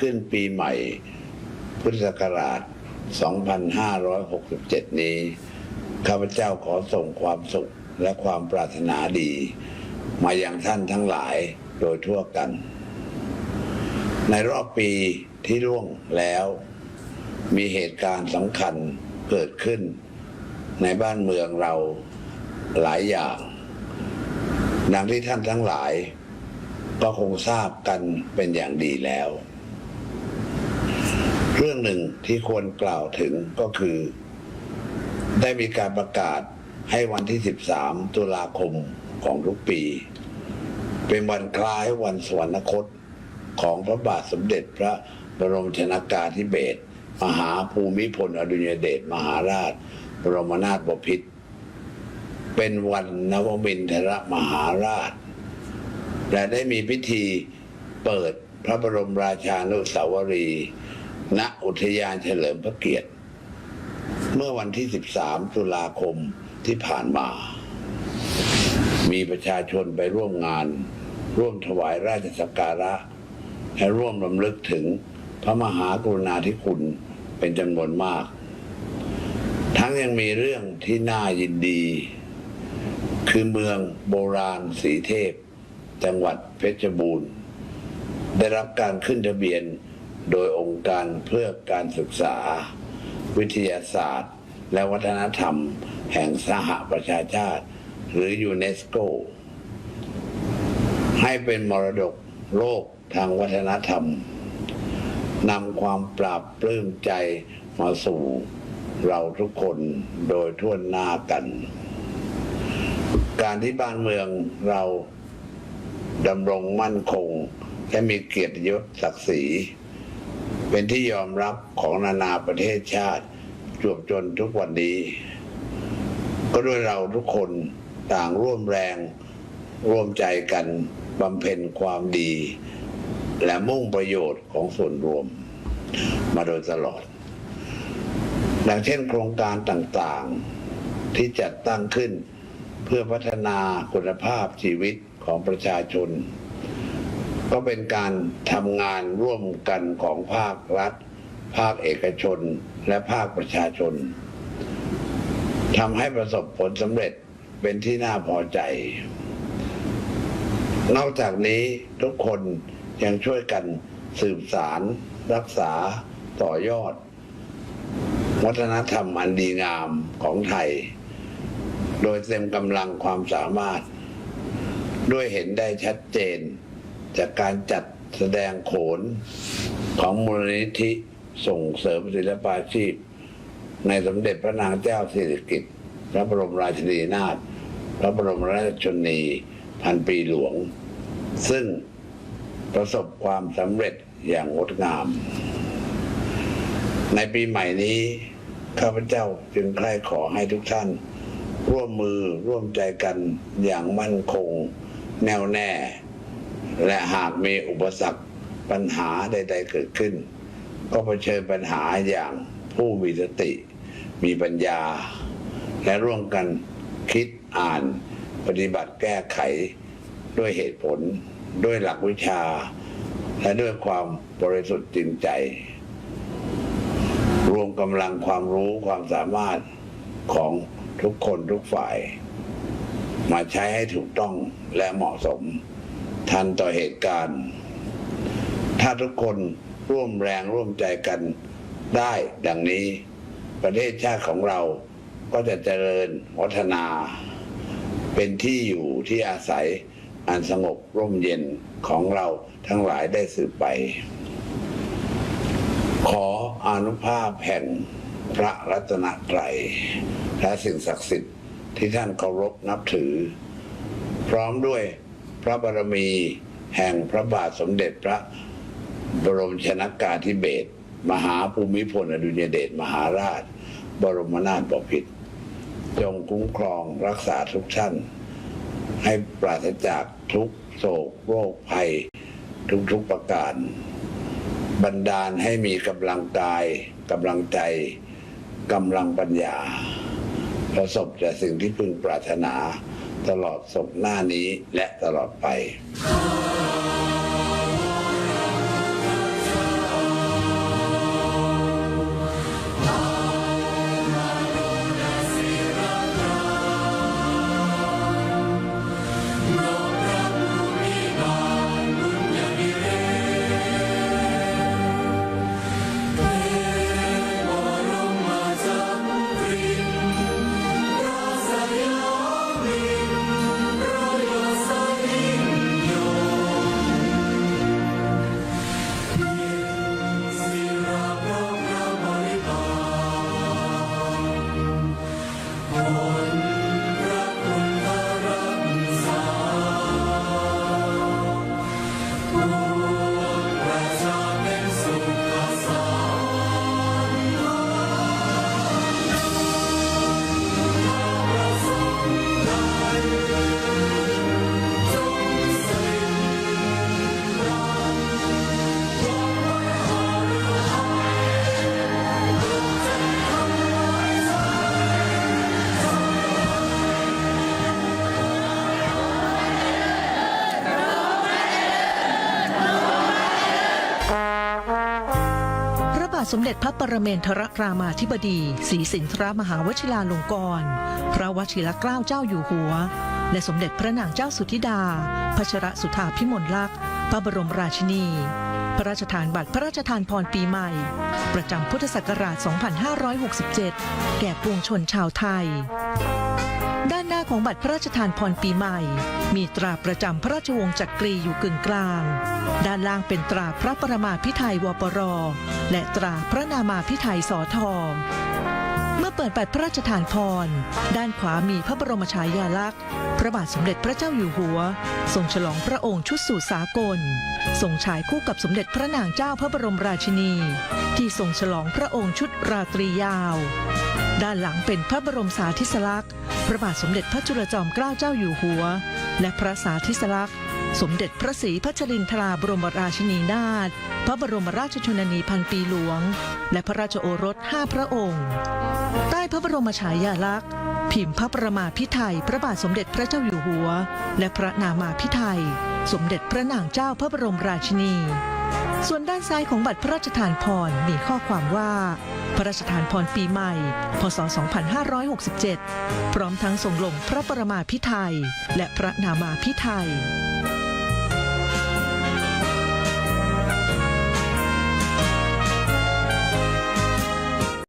ขึ้นปีใหม่พุทธศักราช 2567 นี้ ข้าพเจ้าขอส่งความสุขและความปรารถนาดี มายังท่านทั้งหลายโดยทั่วกัน ในรอบปีที่ร่วงแล้ว มีเหตุการณ์สำคัญเกิดขึ้น ในบ้านเมืองเราหลายอย่าง ดังที่ท่านทั้งหลาย ก็คงทราบกันเป็นอย่างดีแล้ว เรื่องหนึ่งที่ควรกล่าวถึงก็คือ ได้มีการประกาศให้วันที่ 13 ตุลาคมของทุกปี เป็นวันคล้ายวันสวรรคตของพระบาทสมเด็จพระบรมชนากาธิเบศรมหาภูมิพลอดุลยเดชมหาราช บรมนาถบพิตรเป็นวันนวมินทรมหาราช และได้มีพิธีเปิดพระบรมราชานุสาวรีย์ ณอุทยานเฉลิมพระเกียรติ เมื่อวันที่ 13 ตุลาคมที่ผ่านมา มีประชาชนไปร่วมงาน ร่วมถวายราชสักการะ และร่วมรำลึกถึงพระมหากรุณาธิคุณเป็นจำนวนมาก ทั้งยังมีเรื่องที่น่ายินดี คือเมืองโบราณสีเทพ จังหวัดเพชรบูรณ์ ได้รับการขึ้นทะเบียน โดยองค์การเพื่อการศึกษา วิทยาศาสตร์ และวัฒนธรรม แห่งสหประชาชาติ หรือยูเนสโก ให้เป็นมรดกโลกทางวัฒนธรรมนำความปราบปลื้มใจมาสู่เราทุกคนโดยทั่วหน้ากัน การที่บ้านเมืองเราดำรงมั่นคง และมีเกียรติยศศักดิ์ศรี เป็นที่ยอมรับของนานาประเทศชาติจวบจนทุกวันนี้ ก็ด้วยเราทุกคนต่างร่วมแรง ร่วมใจกันบำเพ็ญความดี และมุ่งประโยชน์ของส่วนรวม มาโดยตลอด ดังเช่นโครงการต่างๆที่จัดตั้งขึ้นเพื่อพัฒนาคุณภาพชีวิตของประชาชน ก็เป็นการทำงานร่วมกันของภาครัฐ ภาคเอกชน และภาคประชาชนทำให้ประสบผลสำเร็จเป็นที่น่าพอใจ นอกจากนี้ทุกคนยังช่วยกันสืบสารรักษาต่อยอด วัฒนธรรมอันดีงามของไทย โดยเต็มกำลังความสามารถ ด้วยเห็นได้ชัดเจน จากการจัดแสดงโขนของมูลนิธิส่งเสริมศิลปาชีพ ในสมเด็จพระนางเจ้าสิริกิติ์พระบรมราชินีนาถพระบรมราชชนีพันปีหลวง ซึ่งประสบความสำเร็จอย่างงดงาม ในปีใหม่นี้ ข้าพเจ้าจึงใคร่ขอให้ทุกท่าน ร่วมมือร่วมใจกันอย่างมั่นคงแน่วแน่ และหากมีอุปสรรคปัญหาใด ๆ เกิดขึ้น ก็เผชิญปัญหาอย่างผู้มีสติ มีปัญญา และร่วมกันคิดอ่าน ปฏิบัติแก้ไขด้วยเหตุผล ด้วยหลักวิชา และด้วยความบริสุทธิ์จริงใจ รวมกำลังความรู้ความสามารถของทุกคนทุกฝ่าย มาใช้ให้ถูกต้องและเหมาะสม ทันต่อเหตุการณ์ ถ้าทุกคนร่วมแรงร่วมใจกันได้ดังนี้ ประเทศชาติของเราก็จะเจริญวัฒนา เป็นที่อยู่ที่อาศัยอันสงบร่มเย็นของเราทั้งหลายได้สืบไป ขออนุภาพแห่งพระรัตนตรัยและสิ่งศักดิ์สิทธิ์ที่ท่านเคารพนับถือ พร้อมด้วย พระบารมีแห่งพระบาทสมเด็จพระบรมชนากาธิเบศรมหาภูมิพลอดุลยเดชมหาราช บรมนาถบพิตรจงคุ้มครองรักษาทุกท่าน ให้ปราศจากทุกโศกโรคภัย ทุกๆประการ บันดาลให้มีกำลังกายกำลังใจกำลังปัญญา ประสบแต่สิ่งที่พึงปรารถนา ตลอดศพหน้านี้และตลอดไป สมเด็จพระปรเมนทรรามาธิบดีศรีสินทรมหาวชิราลงกรณพระวชิรเกล้าเจ้าอยู่หัว และสมเด็จพระนางเจ้าสุธิดาพัชรสุธาพิมลลักษณ์พระบรมราชินี พระราชทานบัตรพระราชทานพรปีใหม่ ประจำพุทธศักราช 2567 แก่ปวงชนชาวไทย ด้านหน้าของบัตรพระราชทานพรปีใหม่ มีตราประจำพระราชวงศ์จักรีอยู่กึ่งกลาง ด้านล่างเป็นตราพระประมาพิไทยวปร และตราพระนามาพิไทยสอทอ เมื่อเปิดบัตรพระราชทานพร ด้านขวามีพระบรมฉายาลักษณ์ พระบาทสมเด็จพระเจ้าอยู่หัว ทรงฉลองพระองค์ชุดสู่สากล ทรงฉายคู่กับสมเด็จพระนางเจ้าพระบรมราชินี ที่ทรงฉลองพระองค์ชุดราตรียาว ด้านหลังเป็นพระบรมสาธิสลักษณ์ พระบาทสมเด็จพระจุลจอมเกล้าเจ้าอยู่หัว และพระสาธิสลักษณ์ สมเด็จพระศรีพัชรินทราบรมราชินีนาถ พระบรมราชชนนีพันปีหลวง และพระราชโอรสห้าพระองค์ ใต้พระบรมฉายาลักษณ์ พิมพ์พระประมาพิไทยพระบาทสมเด็จพระเจ้าอยู่หัว และพระนามาพิไทยสมเด็จพระนางเจ้าพระบรมราชินี ส่วนด้านซ้ายของบัตรพระราชทานพรมีข้อความว่า พระราชทานพรปีใหม่ พศ 2567 พร้อมทั้งส่งลงพระประมาพิไทยและพระนามาพิไทย